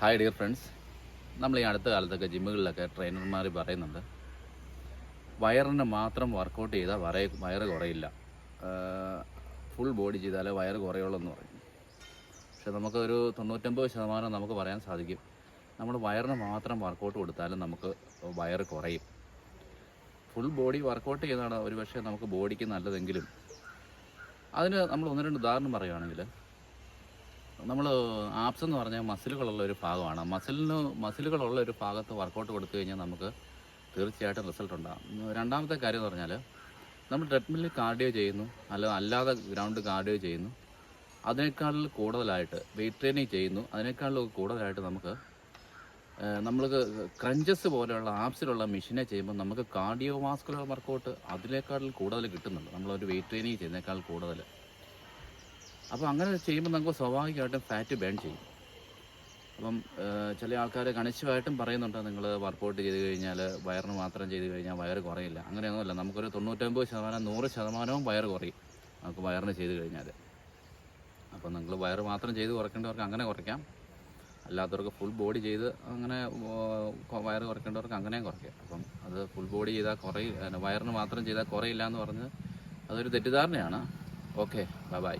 Hi dear friends നമ്മൾ ഈ അടുത്ത കാലത്തൊക്കെ ജിമ്മുകളിലൊക്കെ ട്രെയിനർമാർ പറയുന്നുണ്ട് വയറിന് മാത്രം വർക്കൗട്ട് ചെയ്താൽ വയ വയറ് കുറയില്ല. ഫുൾ ബോഡി ചെയ്താലേ വയറ് കുറയുള്ളൂ എന്ന് പറയും. പക്ഷെ നമുക്കൊരു തൊണ്ണൂറ്റൊമ്പത് ശതമാനം നമുക്ക് പറയാൻ സാധിക്കും. നമ്മൾ വയറിന് മാത്രം വർക്കൗട്ട് കൊടുത്താലും നമുക്ക് വയറ് കുറയും. ഫുൾ ബോഡി വർക്കൗട്ട് ചെയ്താണ് ഒരു പക്ഷേ നമുക്ക് ബോഡിക്ക് നല്ലതെങ്കിലും. അതിന് നമ്മൾ ഒന്ന് രണ്ട് ഉദാഹരണം പറയുകയാണെങ്കിൽ നമ്മൾ ആപ്സ് എന്ന് പറഞ്ഞാൽ മസിലുകളുള്ള ഒരു ഭാഗമാണ്. മസിലിന് മസിലുകളുള്ള ഒരു ഭാഗത്ത് വർക്കൗട്ട് കൊടുത്തു കഴിഞ്ഞാൽ നമുക്ക് തീർച്ചയായിട്ടും റിസൾട്ട് ഉണ്ടാകും രണ്ടാമത്തെ കാര്യം എന്ന് പറഞ്ഞാൽ നമ്മൾ ട്രെഡ്മില്ലിൽ കാർഡിയോ ചെയ്യുന്നു അല്ല അല്ലാതെ ഗ്രൗണ്ട് കാർഡിയോ ചെയ്യുന്നു. അതിനേക്കാളിൽ കൂടുതലായിട്ട് വെയിറ്റ് ട്രെയിനിങ് ചെയ്യുന്നു. അതിനേക്കാളിൽ കൂടുതലായിട്ട് നമുക്ക് നമ്മൾക്ക് ക്രഞ്ചസ് പോലെയുള്ള ആപ്സിലുള്ള മെഷീനെ ചെയ്യുമ്പോൾ നമുക്ക് കാർഡിയോ വാസ്കുലർ വർക്കൗട്ട് അതിനേക്കാളിൽ കൂടുതൽ കിട്ടുന്നുണ്ട്. നമ്മളൊരു വെയിറ്റ് ട്രെയിനിങ് ചെയ്യുന്നതിനേക്കാൾ കൂടുതൽ അപ്പോൾ അങ്ങനെ ചെയ്യുമ്പോൾ നമുക്ക് സ്വാഭാവികമായിട്ടും ഫാറ്റ് ബേൺ ചെയ്യും. അപ്പം ചില ആൾക്കാർ കണിശമായിട്ടും പറയുന്നുണ്ട് നിങ്ങൾ വർക്കൗട്ട് ചെയ്ത് കഴിഞ്ഞാൽ വയറിന് മാത്രം ചെയ്ത് കഴിഞ്ഞാൽ വയറ് കുറയില്ല. അങ്ങനെയൊന്നുമല്ല. നമുക്കൊരു തൊണ്ണൂറ്റൊമ്പത് ശതമാനം നൂറ് ശതമാനവും വയറ് കുറയും നമുക്ക് വയറിന് ചെയ്ത് കഴിഞ്ഞാൽ അപ്പം നിങ്ങൾ വയറ് മാത്രം ചെയ്ത് കുറയ്ക്കേണ്ടവർക്ക് അങ്ങനെ കുറയ്ക്കാം. അല്ലാത്തവർക്ക് ഫുൾ ബോഡി ചെയ്ത് അങ്ങനെ വയർ വയറ് കുറയ്ക്കേണ്ടവർക്ക് അങ്ങനെയും കുറയ്ക്കാം. അപ്പം അത് ഫുൾ ബോഡി ചെയ്താൽ കുറയും വയറിന് മാത്രം ചെയ്താൽ കുറയില്ല എന്ന് പറഞ്ഞ് അതൊരു തെറ്റിദ്ധാരണയാണ്. Okay bye bye